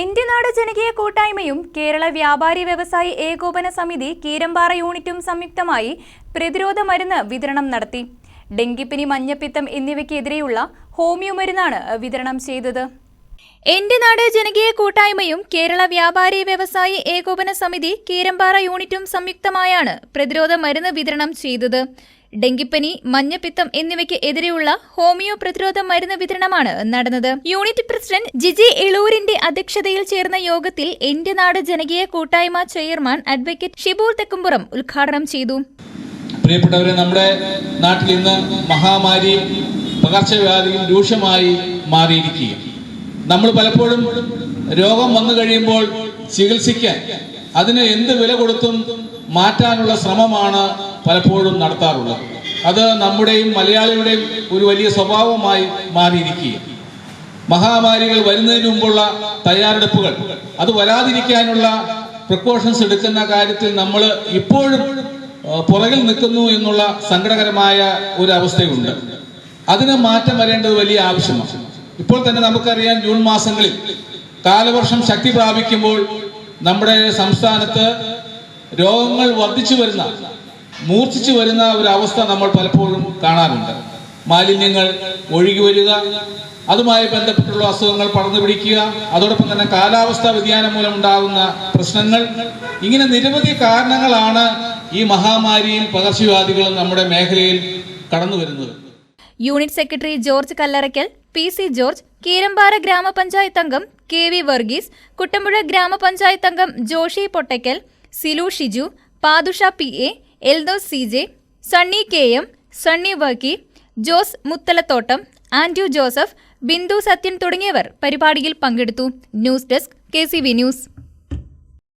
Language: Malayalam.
എന്റെ നാട് ജനകീയ കൂട്ടായ്മയും കേരള വ്യാപാരി വ്യവസായി ഏകോപന സമിതി കീരമ്പാറ യൂണിറ്റും സംയുക്തമായി പ്രതിരോധ മരുന്ന് വിതരണം നടത്തി. ഡെങ്കിപ്പനി മഞ്ഞപ്പിത്തം എന്നിവയ്ക്കെതിരെയുള്ള ഹോമിയോ മരുന്നാണ് വിതരണം ചെയ്തത്. എന്റെ നാട് ജനകീയ കൂട്ടായ്മയും കേരള വ്യാപാരി വ്യവസായി ഏകോപന സമിതി കീരമ്പാറ യൂണിറ്റും സംയുക്തമായാണ് പ്രതിരോധ മരുന്ന് വിതരണം ചെയ്തത്. ഡെങ്കിപ്പനി മഞ്ഞപ്പിത്തം എന്നിവയ്ക്ക് എതിരെയുള്ള ഹോമിയോ പ്രതിരോധ മരുന്ന് വിതരണമാണ് നടന്നത്. യൂണിറ്റ് പ്രസിഡന്റ് ജിജി എളൂരിന്റെ അധ്യക്ഷതയിൽ ചേർന്ന യോഗത്തിൽ എന്റെ നാട് ജനകീയ കൂട്ടായ്മ ചെയർമാൻ അഡ്വക്കേറ്റ് ഷിബൂർ തെക്കുംപുറം ഉദ്ഘാടനം ചെയ്തു. പ്രിയപ്പെട്ടവരെ നമ്മുടെ നാട്ടിൽ ഇന്ന് മഹാമാരി പകർച്ചവ്യാധികൾ രൂക്ഷമായി മാറിയിരിക്കുക നമ്മൾ പലപ്പോഴും രോഗം വന്നു കഴിയുമ്പോൾ ചികിത്സിക്കാൻ അതിന് എന്ത് വില കൊടുത്തും മാറ്റാനുള്ള ശ്രമമാണ് പലപ്പോഴും നടത്താറുള്ളത് അത് നമ്മുടെയും മലയാളിയുടെയും ഒരു വലിയ സ്വഭാവമായി മാറിയിരിക്കുക മഹാമാരികൾ വരുന്നതിന് മുമ്പുള്ള തയ്യാറെടുപ്പുകൾ അത് വരാതിരിക്കാനുള്ള പ്രിക്കോഷൻസ് എടുക്കുന്ന കാര്യത്തിൽ നമ്മൾ ഇപ്പോഴും പുറകിൽ നിൽക്കുന്നു എന്നുള്ള സങ്കടകരമായ ഒരു അവസ്ഥയുണ്ട്. അതിന് മാറ്റം വരേണ്ടത് വലിയ ആവശ്യമാണ്. ഇപ്പോൾ തന്നെ നമുക്കറിയാം ജൂൺ മാസങ്ങളിൽ കാലവർഷം ശക്തി പ്രാപിക്കുമ്പോൾ നമ്മുടെ സംസ്ഥാനത്ത് രോഗങ്ങൾ വർദ്ധിച്ചു വരുന്ന മൂർച്ഛിച്ചു വരുന്ന ഒരു അവസ്ഥ നമ്മൾ പലപ്പോഴും കാണാറുണ്ട്. മാലിന്യങ്ങൾ ഒഴുകി വരിക അതുമായി ബന്ധപ്പെട്ടുള്ള അസുഖങ്ങൾ പടർന്നു പിടിക്കുക അതോടൊപ്പം തന്നെ കാലാവസ്ഥാ വ്യതിയാനം മൂലം ഉണ്ടാകുന്ന പ്രശ്നങ്ങൾ. ഇങ്ങനെ നിരവധി കാരണങ്ങളാണ് ഈ മഹാമാരിയിൽ പകർച്ചവ്യാധികൾ നമ്മുടെ മേഖലയിൽ കടന്നു വരുന്നത്. Unit secretary George Kallarakkal P C George Keerampara ഗ്രാമപഞ്ചായത്ത് അംഗം കെ വി വർഗീസ് കുട്ടമ്പുഴ ഗ്രാമപഞ്ചായത്ത് അംഗം Joshi Pottakkal Silu Shiju Padusha P A Eldhose C J Sunny K M Sunny Varkey Jose Muthalathottam Andrew Joseph Bindu Sathyan തുടങ്ങിയവർ പരിപാടിയിൽ പങ്കെടുത്തു. News desk K news.